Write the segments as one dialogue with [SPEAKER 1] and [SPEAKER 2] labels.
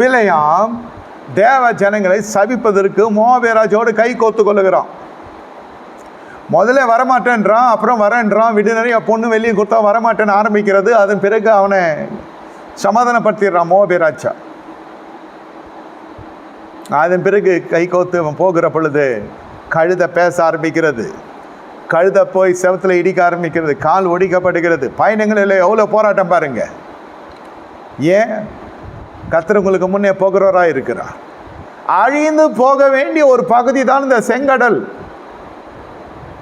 [SPEAKER 1] பிழையாம். தேவ ஜனங்களை சபிப்பதற்கு மோபேராஜோடு கை கோத்து கொள்ளுகிறான். முதல்ல வரமாட்டேன்றான் அப்புறம் வரேன்றான். விடு நிறைய பொண்ணு வெளியே கொடுத்தா வரமாட்டேன்னு ஆரம்பிக்கிறது. அதன் பிறகு அவனை சமாதானப்படுத்திடுறான் மோபேராஜா அதன் பிறகு கை கோத்து அவன் போகிற பொழுது கழுதை பேச ஆரம்பிக்கிறது. கழுதை போய் செவத்தில் இடிக்க ஆரம்பிக்கிறது. கால் ஒடிக்கப்படுகிறது. பயணங்கள் இல்லை எவ்வளோ போராட்டம் பாருங்கள் ஏன்? கத்திரங்களுக்கு முன்னே போகிறவராக இருக்கிறார். அழிந்து போக வேண்டிய ஒரு பகுதி தான் இந்த செங்கடல்.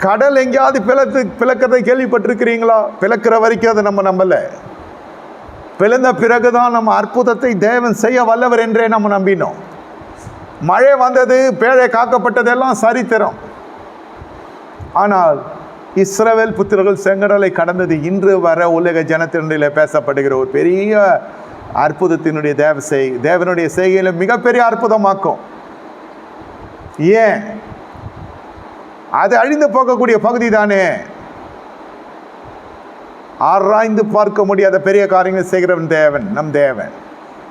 [SPEAKER 1] கடல் எங்கேயாவது பிளத்து பிளக்கிறதை கேள்விப்பட்டிருக்கிறீங்களா? பிளக்கிற வரைக்கும் அதை நம்ம நம்பலை. பிளந்த பிறகுதான் நம்ம அற்புதத்தை தேவன் செய்ய வல்லவர் என்றே நம்ம நம்பினோம். மழை வந்தது பேழை காக்கப்பட்டதெல்லாம் சரித்திரம். ஆனால் இஸ்ரவேல் புத்திரர்கள் செங்கடலை கடந்தது இன்று வர உலக ஜனத்தினுடைய பேசப்படுகிற ஒரு பெரிய அற்புதத்தினுடைய தேவ செய் தேவனுடைய செய்கையில மிகப்பெரிய அற்புதமாக்கும். ஏன்? அது அழிந்து போகக்கூடிய பகுதி தானே. ஆராய்ந்து பார்க்க முடியாத பெரிய காரியங்கள் செய்கிறவன் தேவன் நம் தேவன்.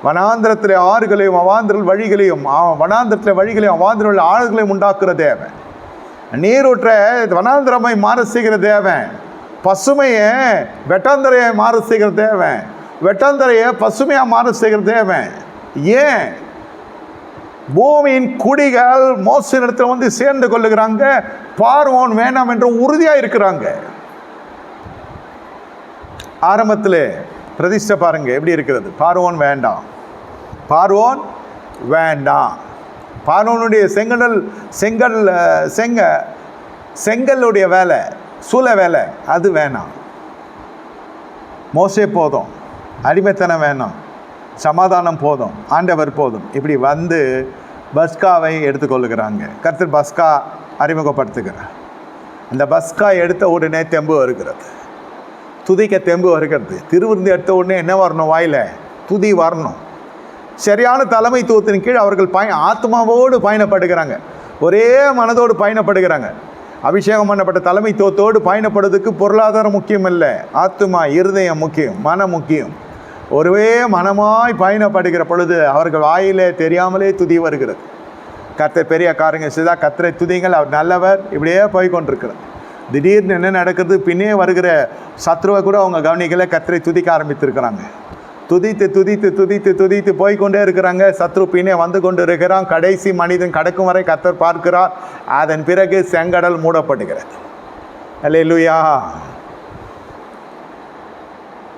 [SPEAKER 1] வனாந்திரத்தில் ஆறுகளையும் அவாந்திரல் வழிகளையும் ஆ- வனாந்திரத்தில் வழிகளையும் அவாந்திரல் ஆறுகளையும் உண்டாக்குற தேவன். நீரூற்ற வனாந்திரமை மாற செய்கிற தேவன். பசுமையை வெட்டாந்திரையை மாற செய்கிற தேவன். வெட்டாந்தரையை பசுமையாக மாற செய்கிற தேவன் ஏன்? பூமியின் குடிகள் மோச இடத்துல வந்து சேர்ந்து கொள்ளுகிறாங்க. பார்வோன் வேண்டாம் என்று உறுதியாக இருக்கிறாங்க. ஆரம்பத்தில் பிரதிஷ்டை பாருங்க எப்படி இருக்கிறது? பார்வோன் வேண்டாம். பார்வோன் வேண்டாம். பார்வோனுடைய செங்கடல் செங்கல் செங்க செங்கல்லுடைய வேலை சூழ வேலை அது வேணாம். மோசே போதும். அடிமைத்தனம் வேணும். சமாதானம் போதும். ஆண்டவர் போதும். இப்படி வந்து பஸ்காவை எடுத்துக்கொள்ளுகிறாங்க. கர்த்தர் பஸ்கா அறிமுகப்படுத்துகிறார். அந்த பஸ்கா எடுத்த உடனே தெம்பு வருகிறது. துதிக்க தெம்பு வருகிறது. திருவிருந்து எடுத்த உடனே என்ன வரணும் வாயில்? துதி வரணும். சரியான தலைமைத்துவத்தின் கீழ் அவர்கள் பய ஆத்மாவோடு பயணப்படுகிறாங்க. ஒரே மனதோடு பயணப்படுகிறாங்க. அபிஷேகம் பண்ணப்பட்ட தலைமைத்துவத்தோடு பயணப்படுறதுக்கு பொருளாதாரம் முக்கியம் இல்லை ஆத்மா இருதயம் முக்கியம் மனம் முக்கியம். ஒருவே மனமாய் பயணப்படுகிற பொழுது அவர்கள் வாயிலே தெரியாமலே துதி வருகிறது. கர்த்தர் பெரிய காரங்க சிதா கர்த்தரை துதிங்கள் அவர் நல்லவர். இப்படியே போய் கொண்டிருக்கிறார் திடீர்னு என்ன நடக்குது பின்னே வருகிற சத்ருவை கூட அவங்க கவனிக்கல கர்த்தரை துதிக்க ஆரம்பித்திருக்கிறாங்க. துதித்து துதித்து துதித்து துதித்து போய்கொண்டே இருக்கிறாங்க. சத்ரு பின்னே வந்து கொண்டு இருக்கிறான் கடைசி மனிதன் கடக்கும் வரை கத்தர் பார்க்கிறார். அதன் பிறகு செங்கடல் மூடப்படுகிறது. அல்லேலூயா